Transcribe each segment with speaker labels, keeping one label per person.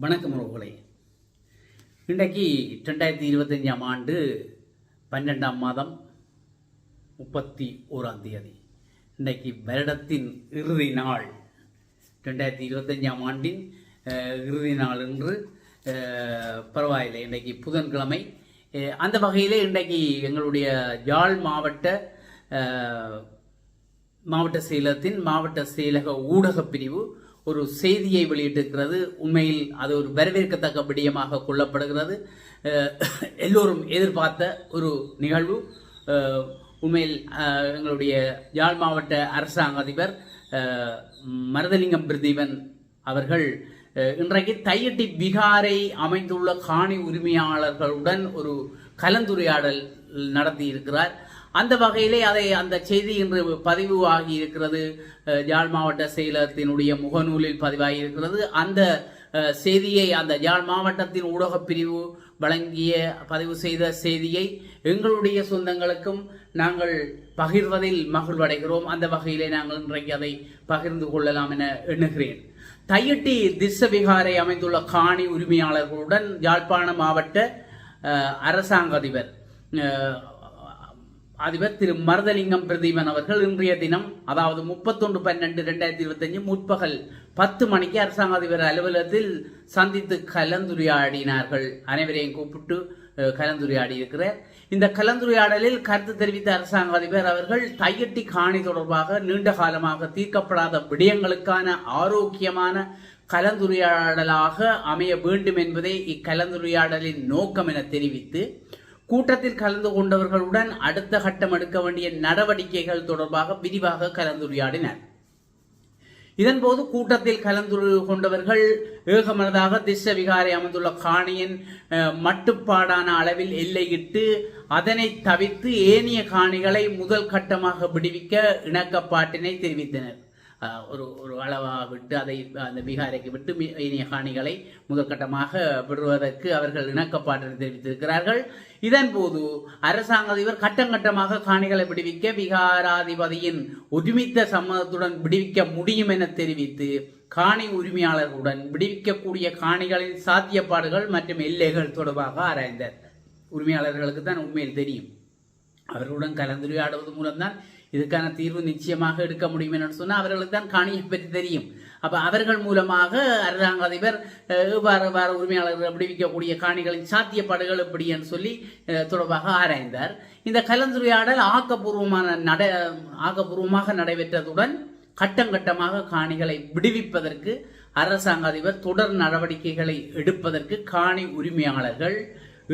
Speaker 1: வணக்கம் உறவுகளே. இன்றைக்கு ரெண்டாயிரத்தி இருபத்தஞ்சாம் ஆண்டு பன்னெண்டாம் மாதம் முப்பத்தி ஓராம் தேதி. இன்றைக்கு வருடத்தின் இறுதி நாள். ரெண்டாயிரத்தி இருபத்தஞ்சாம் ஆண்டின் இறுதி நாள் என்று பரவாயில்லை. இன்றைக்கு புதன்கிழமை. அந்த வகையிலே இன்றைக்கு எங்களுடைய யாழ் மாவட்ட மாவட்ட செயலகத்தின் மாவட்ட செயலக ஊடகப் பிரிவு ஒரு செய்தியை வெளியிட்டிருக்கிறது. உண்மையில் அது ஒரு வரவேற்கத்தக்க விடயமாக கொள்ளப்படுகிறது. எல்லோரும் எதிர்பார்த்த ஒரு நிகழ்வு. உண்மையில் எங்களுடைய யாழ் மாவட்ட அரசாங்க அதிபர் மருதலிங்கம் பிரதீபன் அவர்கள் இன்றைக்கு தையட்டி விகாரை அமைந்துள்ள காணி உரிமையாளர்களுடன் ஒரு கலந்துரையாடல் நடத்தி இருக்கிறார் அந்த வகையிலே அதை அந்த செய்தி இன்று பதிவு ஆகி இருக்கிறது ஜாழ் யாழ் மாவட்ட செயலகத்தினுடைய முகநூலில் பதிவாகி இருக்கிறது. அந்த செய்தியை அந்த யாழ் மாவட்டத்தின் ஊடகப் பிரிவு வழங்கிய பதிவு செய்த செய்தியை எங்களுடைய சொந்தங்களுக்கும் நாங்கள் பகிர்வதில் மகிழ்வடைகிறோம். அந்த வகையிலே நாங்கள் இன்றைக்கு அதை பகிர்ந்து கொள்ளலாம் என எண்ணுகிறேன். தையட்டி திசவிகாரை அமைந்துள்ள காணி உரிமையாளர்களுடன் யாழ்ப்பாண மாவட்ட அரசாங்க அதிபர் அதிபர் திரு மருதலிங்கம் பிரதீபன் அவர்கள் இன்றைய தினம் அதாவது முப்பத்தொன்று பன்னெண்டு ரெண்டாயிரத்தி இருபத்தஞ்சு முற்பகல் பத்து மணிக்கு அரசாங்க அதிபர் அலுவலகத்தில் சந்தித்து கலந்துரையாடினார்கள். அனைவரையும் கூப்பிட்டு கலந்துரையாடி இருக்கிறார் இந்த கலந்துரையாடலில் கருத்து தெரிவித்த அரசாங்க அதிபர் அவர்கள் தையட்டி காணி தொடர்பாக நீண்ட காலமாக தீர்க்கப்படாத விடயங்களுக்கான ஆரோக்கியமான கலந்துரையாடலாக அமைய வேண்டும் என்பதே இக்கலந்துரையாடலின் நோக்கம் என தெரிவித்து கூட்டத்தில் கலந்து கொண்டவர்களுடன் அடுத்த கட்டம் எடுக்க வேண்டிய நடவடிக்கைகள் தொடர்பாக விரிவாக கலந்துரையாடினர். இதன்போது கூட்டத்தில் கலந்து கொண்டவர்கள் ஏகமனதாக திசவிகாரை அமைந்துள்ள காணியின் மட்டுப்பாடான அளவில் எல்லையிட்டு அதனை தவிர்த்து ஏனைய காணிகளை முதல் கட்டமாக விடுவிக்க இணக்கப்பாட்டினை தெரிவித்தனர். ஒரு ஒரு அளவாக விட்டு அதை அந்த பீகாரைக்கு விட்டு இனிய காணிகளை முதற்கட்டமாக விடுவதற்கு அவர்கள் இணக்கப்பாட்டினை தெரிவித்திருக்கிறார்கள். இதன்போது அரசாங்கம் இவர் கட்டம் கட்டமாக காணிகளை விடுவிக்க விகாராதிபதியின் ஒதுமித்த சம்மதத்துடன் விடுவிக்க முடியும் என தெரிவித்து காணி உரிமையாளர்களுடன் விடுவிக்கக்கூடிய காணிகளின் சாத்தியப்பாடுகள் மற்றும் எல்லைகள் தொடர்பாக ஆராய்ந்தார். உரிமையாளர்களுக்கு தான் உண்மையில் தெரியும். அவர்களுடன் கலந்துரையாடுவது மூலம்தான் இதுக்கான தீர்வு நிச்சயமாக எடுக்க முடியும் என்று சொன்னால் அவர்களுக்கு தான் காணியை பற்றி தெரியும். அப்போ அவர்கள் மூலமாக அரசாங்க அதிபர் வேறு வேறு உரிமையாளர்கள் விடுவிக்கக்கூடிய காணிகளின் சாத்தியப்பாடுகள் எப்படி என்று சொல்லி தொடர்பாக ஆராய்ந்தார். இந்த கலந்துரையாடல் ஆக்கப்பூர்வமான நட ஆக்கப்பூர்வமாக நடைபெற்றதுடன் கட்டம் கட்டமாக காணிகளை விடுவிப்பதற்கு அரசாங்க அதிபர் தொடர் நடவடிக்கைகளை எடுப்பதற்கு காணி உரிமையாளர்கள்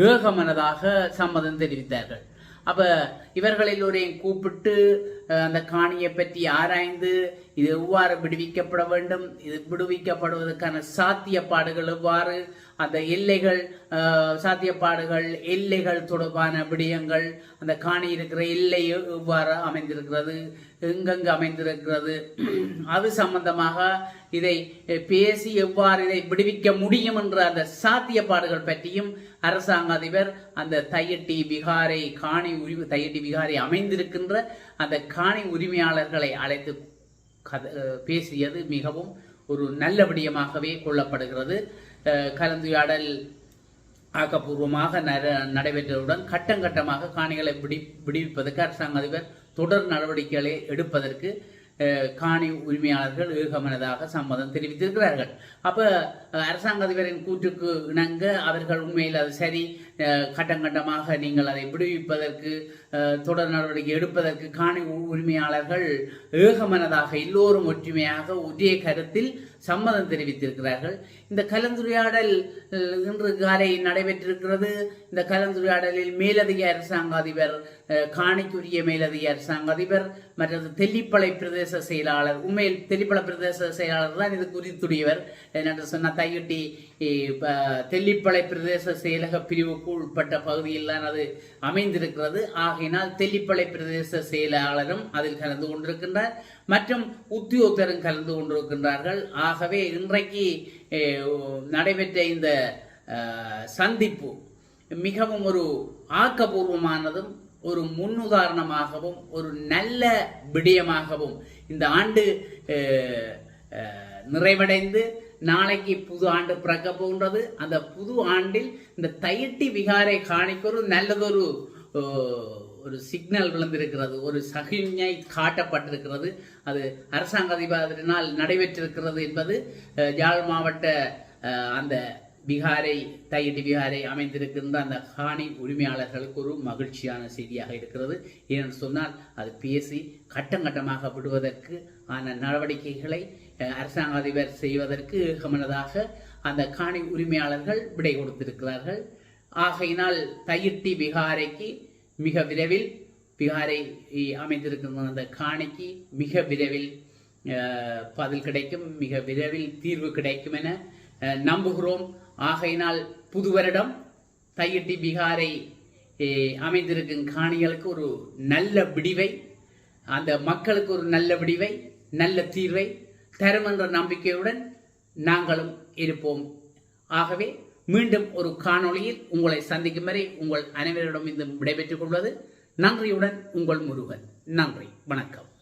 Speaker 1: ஏகமனதாக சம்மதம் தெரிவித்தார்கள். அப்ப இவர்கள் எல்லோரையும் கூப்பிட்டு அந்த காணியை பற்றி ஆராய்ந்து இது எவ்வாறு விடுவிக்கப்பட வேண்டும் இது விடுவிக்கப்படுவதற்கான சாத்தியப்பாடுகள் எவ்வாறு அந்த எல்லைகள் சாத்தியப்பாடுகள் எல்லைகள் தொடர்பான விடயங்கள் அந்த காணி இருக்கிற எல்லை எவ்வாறு அமைந்திருக்கிறது எங்கெங்கு அமைந்திருக்கிறது அது சம்பந்தமாக இதை பேசி எவ்வாறு இதை விடுவிக்க முடியும் என்ற அந்த சாத்தியப்பாடுகள் பற்றியும் அரசாங்க அதிபர் அந்த தையட்டி விகாரை காணி உரிமை தையட்டி விகாரை அமைந்திருக்கின்ற அந்த காணி உரிமையாளர்களை அழைத்து பேசியது மிகவும் ஒரு நல்ல விடயமாகவே கொள்ளப்படுகிறது. கலந்துரையாடல் ஆக்கப்பூர்வமாக நட- நடைபெற்றவுடன் கட்டம் கட்டமாக காணிகளை விடி விடுவிப்பதற்கு அரசாங்க அதிபர் தொடர் நடவடிக்கைகளை எடுப்பதற்கு அஹ், காணி உரிமையாளர்கள் ஏகமனதாக சம்மதம் தெரிவித்திருக்கிறார்கள். அப்போ அரசாங்க அதிபரின் கூற்றுக்கு இணங்க அவர்கள் உண்மையில் அது சரி கட்டங்கட்டமாக கட்டம் கட்டமாக நீங்கள் அதை விடுவிப்பதற்கு தொடர் நடவடிக்கை எடுப்பதற்கு காணி உரிமையாளர்கள் ஏகமனதாக எல்லோரும் ஒற்றுமையாக ஒரே கருத்தில் சம்மதம் தெரிவித்திருக்கிறார்கள். இந்த கலந்துரையாடல் இன்று காலை நடைபெற்றிருக்கிறது. இந்த கலந்துரையாடலில் மேலதிக அரசாங்க அதிபர் காணிக்குரிய மேலதிக அரசாங்க அதிபர் மற்றது தெல்லிப்பளை பிரதேச செயலாளர் உண்மையில் தெல்லிப்பளை பிரதேச செயலாளர் தான் இது குறித்துடையவர். என்று சொன்ன தையட்டி தெல்லிப்பளை பிரதேச செயலக பிரிவுக்கு உட்பட்ட பகுதியில் தான் அது அமைந்திருக்கிறது. ஆகையினால் தெல்லிப்பளை பிரதேச செயலாளரும் அதில் கலந்து கொண்டிருக்கின்றார். மற்றும் உத்தியோகத்தரும் கலந்து கொண்டிருக்கின்றார்கள். ஆகவே இன்றைக்கு நடைபெற்ற இந்த சந்திப்பு மிகவும் ஒரு ஆக்கபூர்வமானதும் ஒரு முன்னுதாரணமாகவும் ஒரு நல்ல விடயமாகவும் இந்த ஆண்டு நிறைவடைந்து நாளைக்கு புது ஆண்டு பிறக்க போகின்றது. அந்த புது ஆண்டில் இந்த தயிட்டி விகாரை காணிக்கொரு நல்லதொரு ஒரு சிக்னல் விழுந்திருக்கிறது. ஒரு சகிஞை காட்டப்பட்டிருக்கிறது. அது அரசாங்க அதிபரினால் நடைபெற்றிருக்கிறது என்பது யாழ் மாவட்ட அந்த பிகாரை தையிட்டி பிகாரை அமைந்திருக்கின்ற அந்த காணி உரிமையாளர்களுக்கு ஒரு மகிழ்ச்சியான செய்தியாக இருக்கிறது. ஏனென்று சொன்னால் அது பேசி கட்டம் கட்டமாக விடுவதற்கு ஆன நடவடிக்கைகளை அரசாங்க அதிபர் செய்வதற்கு ஏகமனதாக அந்த காணி உரிமையாளர்கள் விடை கொடுத்திருக்கிறார்கள். ஆகையினால் தையிட்டி விகாரைக்கு மிக விரைவில் விகாரை அமைந்திருக்கின்ற அந்த காணிக்கு மிக விரைவில் பதில் கிடைக்கும் மிக விரைவில் தீர்வு கிடைக்கும் என நம்புகிறோம். ஆகையினால் புது வருடம் தையிட்டி பீகாரை அமைந்திருக்கும் காணிகளுக்கு ஒரு நல்ல விடிவை அந்த மக்களுக்கு ஒரு நல்ல விடிவை நல்ல தீர்வை தரும் என்ற நம்பிக்கையுடன் நாங்களும் இருப்போம். ஆகவே மீண்டும் ஒரு காணொளியில் உங்களை சந்திக்கும் வரை உங்கள் அனைவரிடம் இந்த விடைபெற்றுக் கொள்வது நன்றியுடன் உங்கள் முருகன். நன்றி. வணக்கம்.